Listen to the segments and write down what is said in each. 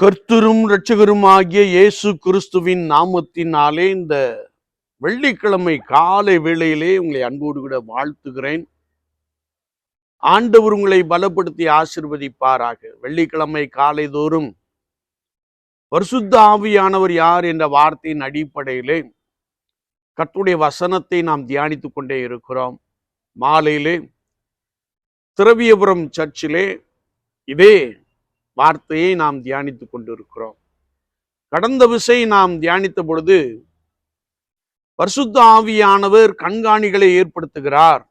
கர்த்தரும் இரட்சகருமாகிய இயேசு கிறிஸ்துவின் நாமத்தினாலே இந்த வெள்ளிக்கிழமை காலை வேளையிலே உங்களை அன்போடு கூட வாழ்த்துகிறேன். ஆண்டவர் உங்களை பலப்படுத்தி ஆசிர்வதிப்பாராக. வெள்ளிக்கிழமை காலை தோறும் பரிசுத்த ஆவியானவர் யார் என்ற வார்த்தையின் அடிப்படையிலே கத்துடைய வசனத்தை நாம் தியானித்துக் கொண்டே இருக்கிறோம். மாலையிலே திரவியபுரம் சர்ச்சிலே இதே வார்த்தையை நாம் தியானித்துக் கொண்டிருக்கிறோம். கடந்த விசை நாம் தியானித்த பொழுது பரிசுத்த ஆவியானவர் கண்காணிகளை ஏற்படுத்துகிறார்.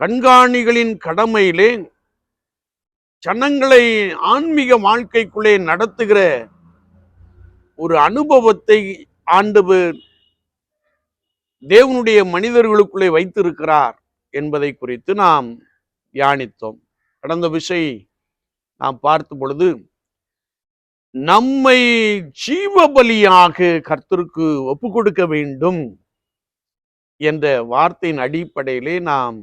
கண்காணிகளின் கடமையிலே ஜனங்களை ஆன்மீக வாழ்க்கைக்குள்ளே நடத்துகிற ஒரு அனுபவத்தை ஆண்டவர் தேவனுடைய மனிதர்களுக்குள்ளே வைத்திருக்கிறார் என்பதை குறித்து நாம் தியானித்தோம். கடந்த விசை நாம் பார்த்த பொழுது நம்மை ஜீவபலியாக கர்த்தருக்கு ஒப்பு கொடுக்க வேண்டும் என்ற வார்த்தையின் அடிப்படையிலே நாம்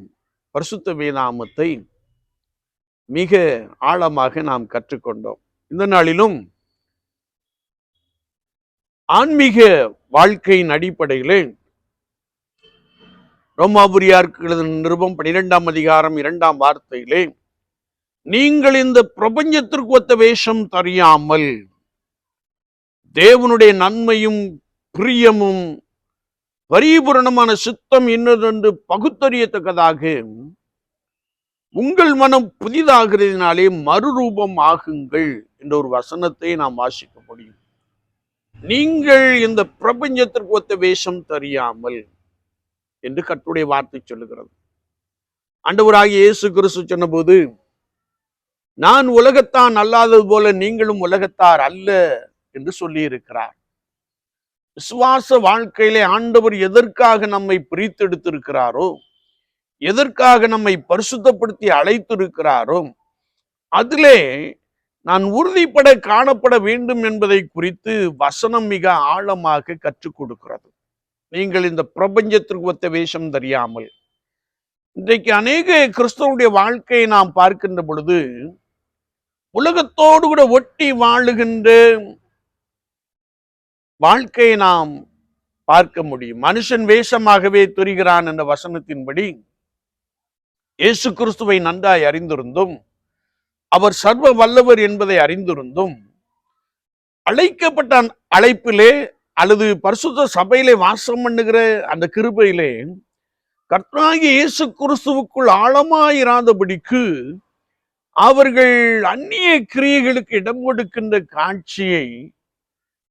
பரிசுத்த வேதாமத்தை மிக ஆழமாக நாம் கற்றுக்கொண்டோம். இந்த நாளிலும் ஆன்மீக வாழ்க்கையின் அடிப்படையிலே ரோமாபுரியாருக்கு நிருபம் பனிரெண்டாம் அதிகாரம் இரண்டாம் வார்த்தையிலே நீங்கள் இந்த பிரபஞ்சத்திற்கு ஒத்த வேஷம் தெரியாமல் தேவனுடைய நன்மையும் பிரியமும் பரிபூரணமான சித்தம் இன்னதென்று பகுத்தறியத்தக்கதாக உங்கள் மனம் புதிதாகிறதுனாலே மறுரூபம் ஆகுங்கள் என்ற ஒரு வசனத்தை நாம் வாசிக்க முடியும். நீங்கள் இந்த பிரபஞ்சத்திற்கு ஒத்த வேஷம் தெரியாமல் என்று கட்டுடைய வார்த்தை சொல்லுகிறது. ஆண்டவராகிய இயேசு கிறிஸ்து சொன்னபோது நான் உலகத்தான் அல்லாதது போல நீங்களும் உலகத்தார் அல்ல என்று சொல்லி இருக்கிறார் விசுவாச வாழ்க்கையிலே ஆண்டவர் எதற்காக நம்மை பிரித்தெடுத்திருக்கிறாரோ எதற்காக நம்மை பரிசுத்தப்படுத்தி அழைத்திருக்கிறாரோ அதிலே நான் உறுதிப்பட காணப்பட வேண்டும் என்பதை குறித்து வசனம் மிக ஆழமாக கற்றுக் கொடுக்கிறது. நீங்கள் இந்த பிரபஞ்சத்திற்கு ஒத்த வேஷம் தெரியாமல். இன்றைக்கு அநேக கிறிஸ்தவனுடைய வாழ்க்கையை நாம் பார்க்கின்ற பொழுது உலகத்தோடு கூட ஒட்டி வாழுகின்ற வாழ்க்கையை நாம் பார்க்க முடியும். மனுஷன் வேஷமாகவே துரிகிறான் என்ற வசனத்தின்படி இயேசு கிறிஸ்துவை நன்றாய் அறிந்திருந்தும் அவர் சர்வ வல்லவர் என்பதை அறிந்திருந்தும் அழைக்கப்பட்ட அழைப்பிலே அல்லது பரிசுத்த சபையிலே வாசம் பண்ணுகிற அந்த கிருபையிலே கர்த்தனாகி இயேசு கிறிஸ்துவுக்குள் ஆழமாயிராதபடிக்கு அவர்கள் அந்நிய கிரியைகளுக்கு இடம் கொடுக்கின்ற காட்சியை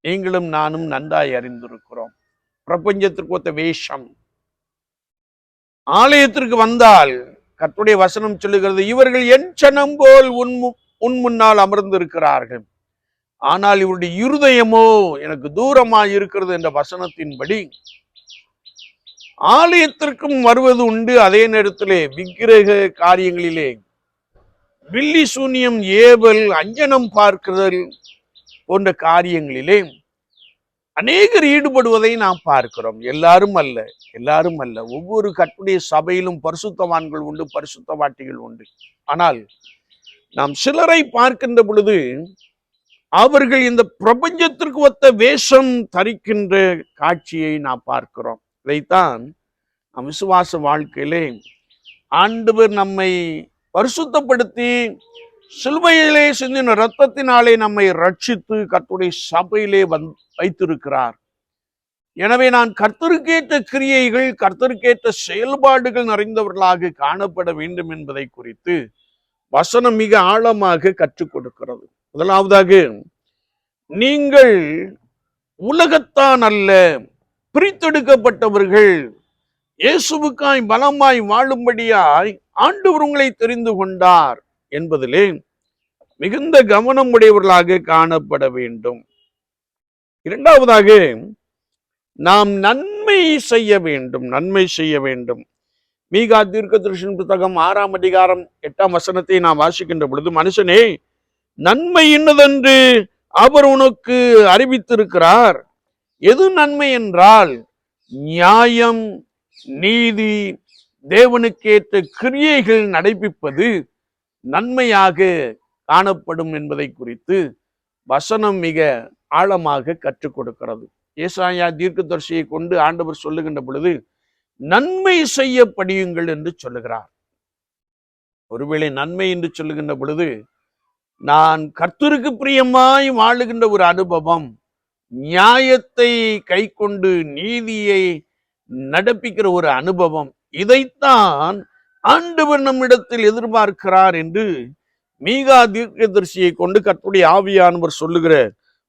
நீங்களும் நானும் நன்றாய் அறிந்திருக்கிறோம். பிரபஞ்சத்திற்கு ஒத்த வேஷம். ஆலயத்திற்கு வந்தால் கர்த்தருடைய வசனம் சொல்லுகிறது இவர்கள் என் சனம் போல் உன் உன் முன்னால் அமர்ந்திருக்கிறார்கள். ஆனால் இவருடைய இருதயமோ எனக்கு தூரமாக இருக்கிறது என்ற வசனத்தின்படி ஆலயத்திற்கும் வருவது உண்டு. அதே நேரத்திலே விக்கிரக காரியங்களிலே வில்லி சூன்யம் ஏவல் அஞ்சனம் பார்க்குதல் போன்ற காரியங்களிலே அநேகர் ஈடுபடுவதை நாம் பார்க்கிறோம். எல்லாரும் அல்ல எல்லாரும் அல்ல. ஒவ்வொரு கட்டுடைய சபையிலும் பரிசுத்தவான்கள் உண்டு பரிசுத்தவாட்டிகள் உண்டு. ஆனால் நாம் சிலரை பார்க்கின்ற பொழுது அவர்கள் இந்த பிரபஞ்சத்திற்கு ஒத்த வேஷம் தரிக்கின்ற காட்சியை நாம் பார்க்கிறோம். இதைத்தான் நம் விசுவாச வாழ்க்கையிலே ஆண்டவர் நம்மை பரிசுத்தப்படுத்தி சிலுவையிலே சிந்தின இரத்தத்தினாலே நம்மை ரட்சித்து கர்த்துடைய சபையிலே வந் வைத்திருக்கிறார். எனவே நான் கர்த்தருக்கேற்ற கிரியைகள் கர்த்தருக்கேற்ற செயல்பாடுகள் நிறைந்தவர்களாக காணப்பட வேண்டும் என்பதை குறித்து வசனம் மிக ஆழமாக கற்றுக் கொடுக்கிறது. முதலாவதாக நீங்கள் உலகத்தான் அல்ல பிரித்தெடுக்கப்பட்டவர்கள் இயேசுவுக்காய் பலமாய் வாழும்படியாய் ஆண்டவர் உங்களை தெரிந்து கொண்டார் என்பதிலே மிகுந்த கவனம் உடையவர்களாக காணப்பட வேண்டும். இரண்டாவதாக நாம் நன்மை செய்ய வேண்டும் நன்மை செய்ய வேண்டும். மீகா தீர்க்க புத்தகம் ஆறாம் அதிகாரம் எட்டாம் வசனத்தை நாம் வாசிக்கின்ற பொழுது மனுஷனே நன்மை என்னதென்று அவர் உனக்கு அறிவித்திருக்கிறார். எது நன்மை என்றால் நியாயம் நீதி தேவனுக்கேற்ற கிரியைகள் நடைபிப்பது நன்மையாக காணப்படும் என்பதை குறித்து வசனம் மிக ஆழமாக கற்றுக் கொடுக்கிறது. ஏசாயா தீர்க்கதரிசியை கொண்டு ஆண்டவர் சொல்லுகின்ற பொழுது நன்மை செய்ய படியுங்கள் என்று சொல்லுகிறார். ஒருவேளை நன்மை என்று சொல்லுகின்ற பொழுது நான் கர்த்தருக்கு பிரியமாய் வாழுகின்ற ஒரு அனுபவம் நியாயத்தை கை கொண்டு நீதியை நடப்பிக்கிற ஒரு அனுபவம். இதைத்தான் ஆண்டவர் நம்மிடத்தில் எதிர்பார்க்கிறார் என்று மீகா தீர்க்கதரிசியை கொண்டு கர்த்தருடைய ஆவியானவர் சொல்லுகிற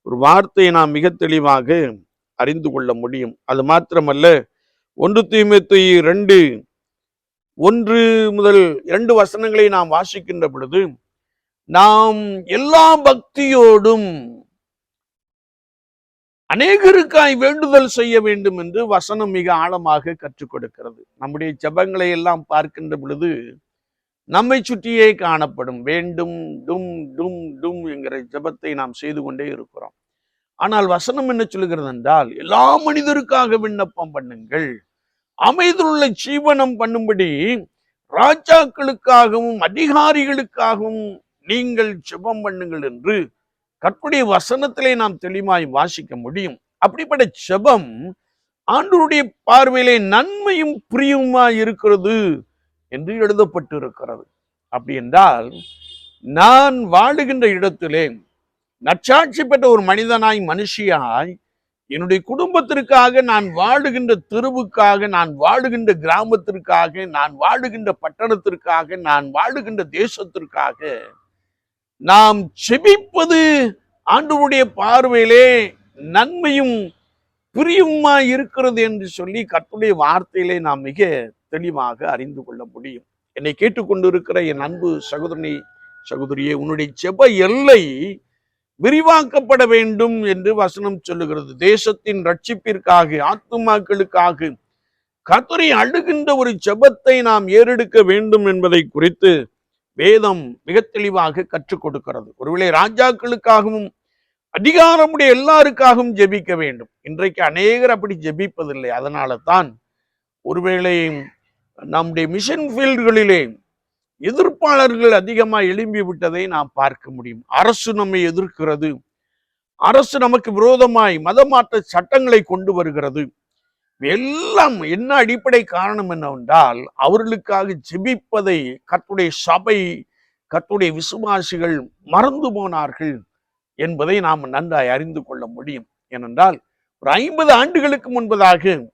ஒரு வார்த்தையை நாம் மிக தெளிவாக அறிந்து கொள்ள முடியும். அது மாத்திரமல்ல ஒன்று தீமத்தை ரெண்டு ஒன்று முதல் இரண்டு வசனங்களை நாம் வாசிக்கின்ற பொழுது நாம் எல்லா பக்தியோடும் அநேகருக்காய் வேண்டுதல் செய்ய வேண்டும் என்று வசனம் மிக ஆழமாக கற்றுக் கொடுக்கிறது. நம்முடைய ஜெபங்களை எல்லாம் பார்க்கின்ற பொழுது நம்மை சுற்றியே காணப்படும் வேண்டும் டும் டும் டும் என்கிற ஜெபத்தை நாம் செய்து கொண்டே இருக்கிறோம். ஆனால் வசனம் என்ன சொல்லுகிறது என்றால் எல்லா மனிதருக்காக விண்ணப்பம் பண்ணுங்கள். அமைதியுள்ள ஜீவனம் பண்ணும்படி ராஜாக்களுக்காகவும் அதிகாரிகளுக்காகவும் நீங்கள் ஜெபம் பண்ணுங்கள் என்று கற்புடைய வசனத்திலே நாம் தெளிவாய் வாசிக்க முடியும். அப்படிப்பட்ட செபம் ஆண்டோருடைய பார்வையிலே நன்மையும் பிரியுமாய் இருக்கிறது என்று எழுதப்பட்டு இருக்கிறது அப்படி என்றால் நான் வாழுகின்ற இடத்திலே நற்சாட்சி பெற்ற ஒரு மனிதனாய் மனுஷியாய் என்னுடைய குடும்பத்திற்காக நான் வாழுகின்ற தெருவுக்காக நான் வாழுகின்ற கிராமத்திற்காக நான் வாழுகின்ற பட்டணத்திற்காக நான் வாழுகின்ற தேசத்திற்காக நாம் செபிப்பது ஆண்டவருடைய பார்வையிலே நன்மையும் பிரியுமா இருக்கிறது என்று சொல்லி கர்த்தருடைய வார்த்தையிலே நாம் மிக தெளிவாக அறிந்து கொள்ள முடியும். என்னை கேட்டுக்கொண்டிருக்கிற என் அன்பு சகோதரனி சகோதரியே உன்னுடைய செப எல்லை விரிவாக்கப்பட வேண்டும் என்று வசனம் சொல்லுகிறது. தேசத்தின் ரட்சிப்பிற்காக ஆத்துமாக்களுக்காக கத்துரை அழுகின்ற ஒரு செபத்தை நாம் ஏறெடுக்க வேண்டும் என்பதை குறித்து வேதம் மிக தெளிவாக கற்றுக் கொடுக்கிறது. ஒருவேளை ராஜாக்களுக்காகவும் அதிகாரமுடைய எல்லாருக்காகவும் ஜெபிக்க வேண்டும். இன்றைக்கு அநேகர் அப்படி ஜெபிப்பதில்லை. அதனால தான் ஒருவேளை நம்முடைய மிஷன் ஃபீல்டுகளிலே எதிர்ப்பாளர்கள் அதிகமாக எழும்பி விட்டதை நாம் பார்க்க முடியும். அரசு நம்மை எதிர்க்கிறது. அரசு நமக்கு விரோதமாய் மதமாற்ற சட்டங்களை கொண்டு வருகிறது. எல்லாம் என்ன அடிப்படை காரணம் என்னவென்றால் அவர்களுக்காக ஜெபிப்பதை கத்துடைய சபை கத்துடைய விசுவாசிகள் மறந்து போனார்கள் என்பதை நாம் நன்றாய் அறிந்து கொள்ள முடியும். ஏனென்றால் ஒரு ஐம்பது ஆண்டுகளுக்கு முன்பதாக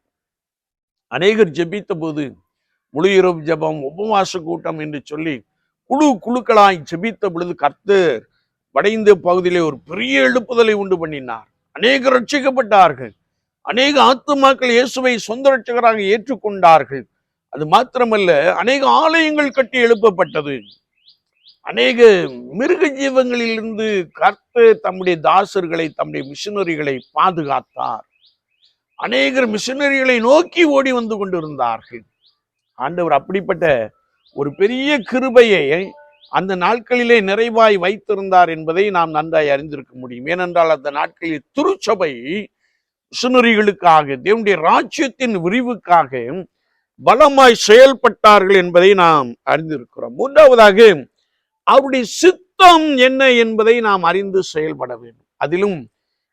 அநேகர் ஜெபித்த போது முழு இரவு ஜெபம் உபவாச கூட்டம் என்று சொல்லி குழு குழுக்களாய் ஜெபித்த பொழுது கர்த்தர் வடைந்த பகுதியிலே ஒரு பெரிய எழுப்புதலை உண்டு பண்ணினார். அநேகர் ரட்சிக்கப்பட்டார்கள். அநேக ஆத்துமாக்கள் இயேசுவை சொந்த ரட்சகராக ஏற்றுக்கொண்டார்கள். அது மாத்திரமல்ல அநேக ஆலயங்கள் கட்டி எழுப்பப்பட்டது. அநேக மிருக ஜீவங்களிலிருந்து கர்த்து தம்முடைய தாசர்களை தம்முடைய மிஷினரிகளை பாதுகாத்தார். அநேகர் மிஷினரிகளை நோக்கி ஓடி வந்து கொண்டிருந்தார்கள். ஆண்டவர் அப்படிப்பட்ட ஒரு பெரிய கிருபையை அந்த நாட்களிலே நிறைவாய் வைத்திருந்தார் என்பதை நாம் நன்றாய் அறிந்திருக்க முடியும். ஏனென்றால் அந்த நாட்களில் திருச்சபை மிஷனரிகளுக்காக தேவனுடைய ராஜ்யத்தின் விரிவுக்காக பலமாய் செயல்பட்டார்கள் என்பதை நாம் அறிந்திருக்கிறோம். மூன்றாவதாக அவருடைய சித்தம் என்ன என்பதை நாம் அறிந்து செயல்பட வேண்டும். அதிலும்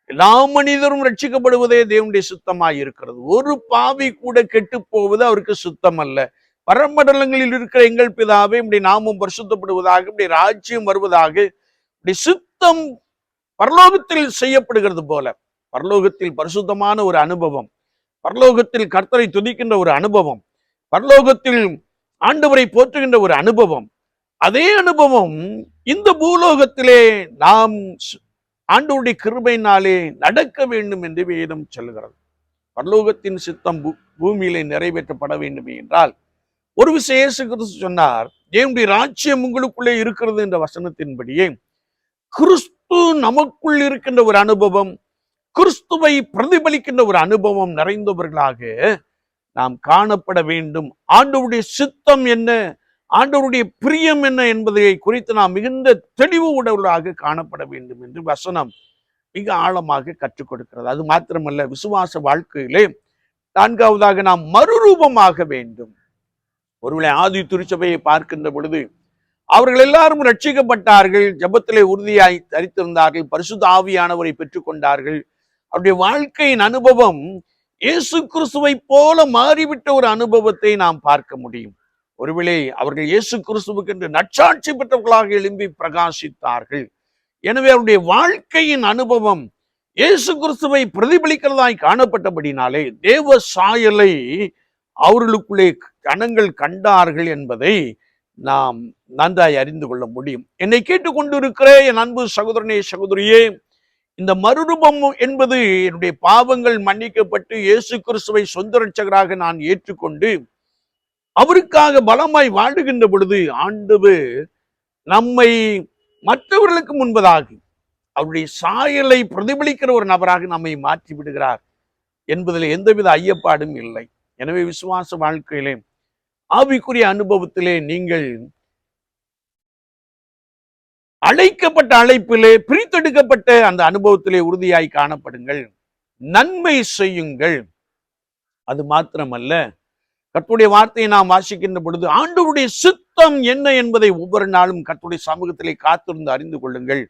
எல்லா மனிதரும் ரட்சிக்கப்படுவதே தேவனுடைய சித்தமாய் இருக்கிறது. ஒரு பாவி கூட கெட்டு போவது அவருக்கு சுத்தம் அல்ல பரமண்டலங்களில் இருக்கிற எங்கள் பிதாவே இப்படி நாமும் பரிசுத்தப்படுவதாக இப்படி ராஜ்யம் வருவதாக இப்படி சித்தம் பரலோகத்தில் செய்யப்படுகிறது போல. பரலோகத்தில் பரிசுத்தமான ஒரு அனுபவம். பரலோகத்தில் கர்த்தரை துதிக்கின்ற ஒரு அனுபவம். பரலோகத்தில் ஆண்டவரை போற்றுகின்ற ஒரு அனுபவம். அதே அனுபவம் இந்த பூலோகத்திலே நாம் ஆண்டவருடைய கிருபையினாலே நடக்க வேண்டும் என்று வேதம் சொல்கிறது பரலோகத்தின் சித்தம் பூ- பூமியிலே நிறைவேற்றப்பட வேண்டும் என்றால் ஒரு விசேஷ கிறிஸ்து சொன்னார் தேவனுடைய ராஜ்யம் உங்களுக்குள்ளே இருக்கிறது என்ற வசனத்தின்படியே கிறிஸ்து நமக்குள் இருக்கின்ற ஒரு அனுபவம் கிறிஸ்துவை பிரதிபலிக்கின்ற ஒரு அனுபவம் நிறைந்தவர்களாக நாம் காணப்பட வேண்டும். ஆண்டவருடைய சித்தம் என்ன? ஆண்டவருடைய பிரியம் என்ன என்பதை குறித்து நாம் மிகுந்த தெளிவு உடவர்களாக காணப்பட வேண்டும் என்று வசனம் மிக ஆழமாக கற்றுக் கொடுக்கிறது. அது மாத்திரமல்ல விசுவாச வாழ்க்கையிலே நான்காவதாக நாம் மறுரூபமாக வேண்டும். ஒருவேளை ஆதி திருச்சபையை பார்க்கின்ற பொழுது அவர்கள் எல்லாரும் ரட்சிக்கப்பட்டார்கள் ஜெபத்திலே உறுதியாய் தரித்திருந்தார்கள் பரிசுத்த ஆவியானவரை பெற்றுக்கொண்டார்கள் அவருடைய வாழ்க்கையின் அனுபவம் இயேசு கிறிஸ்துவை போல மாறிவிட்ட ஒரு அனுபவத்தை நாம் பார்க்க முடியும். ஒருவேளை அவர்கள் இயேசு கிறிஸ்துவுக்கு என்று நற்சாட்சி பெற்றவர்களாக எழும்பி பிரகாசித்தார்கள். எனவே அவருடைய வாழ்க்கையின் அனுபவம் இயேசு கிறிஸ்துவை பிரதிபலிக்கிறதாய் காணப்பட்டபடினாலே தேவ சாயலை அவர்களுக்குள்ளே கணங்கள் கண்டார்கள் என்பதை நாம் நன்றாய் அறிந்து கொள்ள முடியும். என்னை கேட்டுக்கொண்டிருக்கிற என் அன்பு சகோதரனே சகோதரியே இந்த மறுரூபம் என்பது என்னுடைய பாவங்கள் மன்னிக்கப்பட்டு இயேசு கிறிஸ்துவை சொந்த ரட்சகராக நான் ஏற்றுக்கொண்டு அவருக்காக பலமாய் வாழுகின்ற பொழுது ஆண்டவர் நம்மை மற்றவர்களுக்கு முன்பதாக அவருடைய சாயலை பிரதிபலிக்கிற ஒரு நபராக நம்மை மாற்றி விடுகிறார் என்பதில் எந்தவித ஐயப்பாடும் இல்லை. எனவே விசுவாச வாழ்க்கையிலே ஆவிக்குரிய அனுபவத்திலே நீங்கள் அழைக்கப்பட்ட அழைப்பிலே பிரித்தெடுக்கப்பட்ட அந்த அனுபவத்திலே உறுதியாய் காணப்படுங்கள். நன்மை செய்யுங்கள். அது மாத்திரமல்ல கத்துடைய வார்த்தையை நாம் வாசிக்கின்ற பொழுது ஆண்டவருடைய சித்தம் என்ன என்பதை ஒவ்வொரு நாளும் கத்துடைய சமூகத்திலே காத்திருந்து அறிந்து கொள்ளுங்கள்.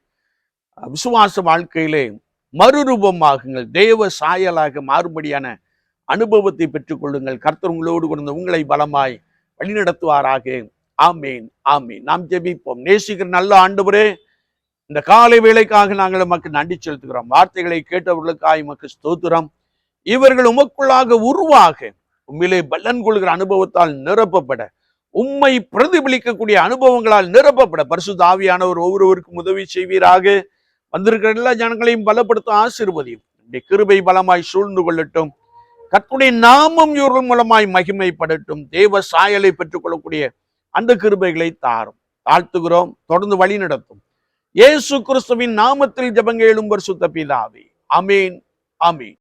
விசுவாச வாழ்க்கையிலே மறுரூபமாகுங்கள். தேவ சாயலாக மாறுபடியான அனுபவத்தை பெற்றுக்கொள்ளுங்கள். கர்த்தர் உங்களோடு கொண்டு உங்களை பலமாய் வழிநடத்துவாராக. ஆமீன் ஆமீன். நாம் ஜெபிப்போம். நேசிக்கிற நல்ல ஆண்டவரே இந்த காலை வேளைக்காக நாங்கள் உமக்கு நன்றி செலுத்துகிறோம். வார்த்தைகளை கேட்டவர்களுக்காக உமக்கு ஸ்தோத்திரம். இவர்கள் உமக்குள்ளாக உருவாக உண்மையிலே பலன் கொள்கிற அனுபவத்தால் நிரப்பப்பட உம்மை பிரதிபலிக்கக்கூடிய அனுபவங்களால் நிரப்பப்பட பரிசுத்த ஆவியானவர் ஒவ்வொருவருக்கும் உதவி செய்வீராக. வந்திருக்கிற எல்லா ஜனங்களையும் பலப்படுத்த ஆசிர்வதியும். கிருபை பலமாய் சூழ்ந்து கொள்ளட்டும். கர்த்தருடைய நாமம் இவர்கள் மூலமாய் மகிமைப்படட்டும். தேவ சாயலை பெற்றுக்கொள்ளக்கூடிய அந்த கிருபைகளை தாரும். தாழ்த்துகிறோம் தொடர்ந்து வழி நடத்தும். இயேசு கிறிஸ்துவின் நாமத்தில் ஜபங்க எழும்பர் சுத்த பிதாவே. அமீன் அமீன்